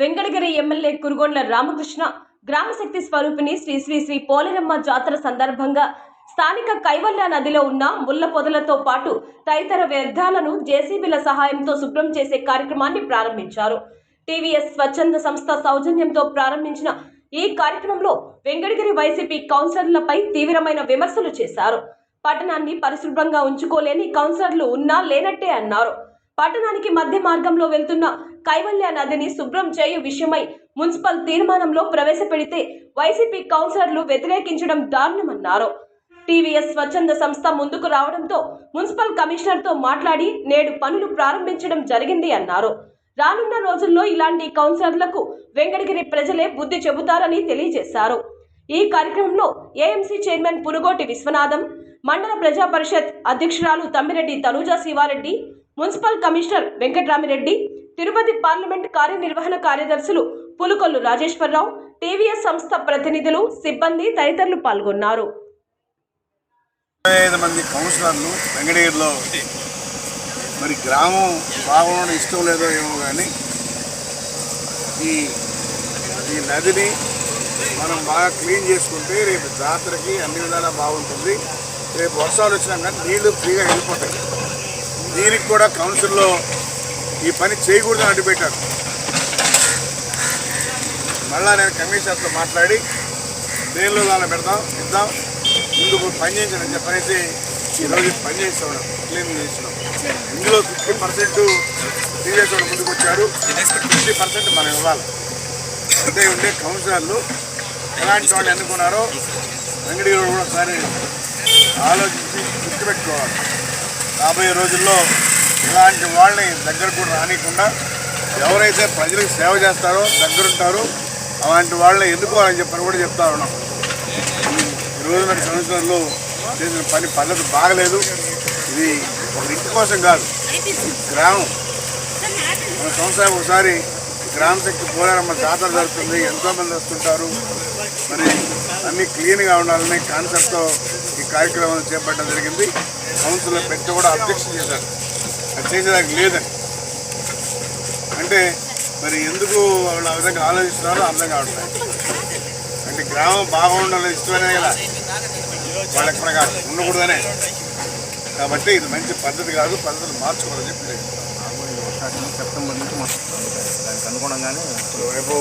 Venkatagiri MLA Kurugondla Ramakrishna గ్రామశక్తి స్వరూపిణి శ్రీ శ్రీ శ్రీ పోలేరమ్మ జాతర సందర్భంగా స్థానిక కైవల్య నదిలో ఉన్న ముళ్ళ పొదలతో పాటు తదితర వ్యర్థాలను జేసీబీల సహాయంతో శుభ్రం చేసే కార్యక్రమాన్ని ప్రారంభించారు. టీవీఎస్ స్వచ్ఛంద సంస్థ సౌజన్యంతో ప్రారంభించిన ఈ కార్యక్రమంలో వెంకటగిరి వైసీపీ కౌన్సిలర్లపై తీవ్రమైన విమర్శలు చేశారు. పట్టణాన్ని పరిశుభ్రంగా ఉంచుకోలేని కౌన్సిలర్లు ఉన్నా లేనట్టే అన్నారు. పట్టణానికి మధ్య మార్గంలో వెళ్తున్న కైవల్య నదిని శుభ్రం చేయు విషయమై మున్సిపల్ తీర్మానంలో ప్రవేశపెడితే వైసీపీ కౌన్సిలర్లు వ్యతిరేకించడం దారుణమన్నారు. టీవీఎస్ స్వచ్ఛంద సంస్థ ముందుకు రావడంతో మున్సిపల్ కమిషనర్తో మాట్లాడి నేడు పనులు ప్రారంభించడం జరిగింది అన్నారు. రానున్న రోజుల్లో ఇలాంటి కౌన్సిలర్లకు వెంకటగిరి ప్రజలే బుద్ధి చెబుతారని తెలియజేశారు. ఈ కార్యక్రమంలో ఏఎంసీ చైర్మన్ పునుగోటి విశ్వనాథం మండల ప్రజా పరిషత్ అధ్యక్షురాలు Tammireddy Tanuja Sivareddy municipal commissioner Venkatramireddy Tirupati parliament కార్యనిర్వహణ కార్యదర్శులు పులుకొల్లు రాజేశ్వరరావు టీవీఎస్ సంస్థ ప్రతినిధులు సిబ్బంది తదితరులు పాల్గొన్నారు. ఐదు మంది కౌన్సిలర్లు వెంకటగిరిలో మరి గ్రామం బాగుండడం ఇష్టం లేదో ఏమో కానీ ఈ ఈ నదిని మనం బాగా క్లీన్ చేసుకుంటే రేపు జాతరకి అన్ని విధాలా బాగుంటుంది. రేపు వర్షాలు వచ్చినా కానీ నీళ్ళు ఫ్రీగా వెళ్ళిపోతాయి. దీనికి కూడా కౌన్సిల్లో ఈ పని చేయకూడదని అడ్డుపెట్టారు మళ్ళా నేను కమిషనర్తో మాట్లాడి దేనిలో దానిలో పెడదాం ఇద్దాం ముందుకు పని చేయించడం చెప్పనేసి ఈరోజు పని చేస్తున్నాం క్లీన్ చేస్తున్నాం ఇందులో ఫిఫ్టీ పర్సెంట్ టీవీఎస్ వాళ్ళు ముందుకు వచ్చారు ఫిఫ్టీ పర్సెంట్ మనం ఇవ్వాలి. అంటే ఉండే కౌన్సిలర్లు ఎలాంటి వాళ్ళు ఎన్నుకున్నారో వెంకటగిరి కూడా ఒకసారి ఆలోచించి గుర్తుపెట్టుకోవాలి. రాబోయే రోజుల్లో ఇలాంటి వాళ్ళని దగ్గర కూడా రానియకుండా ఎవరైతే ప్రజలకు సేవ చేస్తారో దగ్గరుంటారో అలాంటి వాళ్ళని ఎన్నుకోవాలని చెప్పని కూడా చెప్తా ఉన్నాం. ఈ రోజున కౌన్సిలర్లు చేసిన పని పద్ధతి బాగలేదు. ఇది ఒక ఇంటి కోసం కాదు గ్రామం. మన సంవత్సరం ఒకసారి గ్రామ శక్తి పోరారమ్మ జాతర జరుగుతుంది ఎంతోమంది వస్తుంటారు. మరి అన్నీ క్లీన్గా ఉండాలని కాన్సెప్ట్తో ఈ కార్యక్రమం చేపట్టడం జరిగింది. కౌన్సిల్లో పెట్టి కూడా అధ్యక్ష చేశారు. అది చేసేదానికి లేదని. అంటే మరి ఎందుకు వాళ్ళు ఆ విధంగా ఆలోచిస్తున్నారో అర్థం కావట్లేదు. అంటే గ్రామం బాగుండాలని ఇష్టమనే కదా. వాళ్ళ కాదు ఉండకూడదనే. కాబట్టి ఇది మంచి పద్ధతి కాదు పద్ధతులు మార్చుకోవాలని చెప్పి సెప్టెంబర్ నుంచి మొత్తం దానికి అనుగుణంగానే రేపు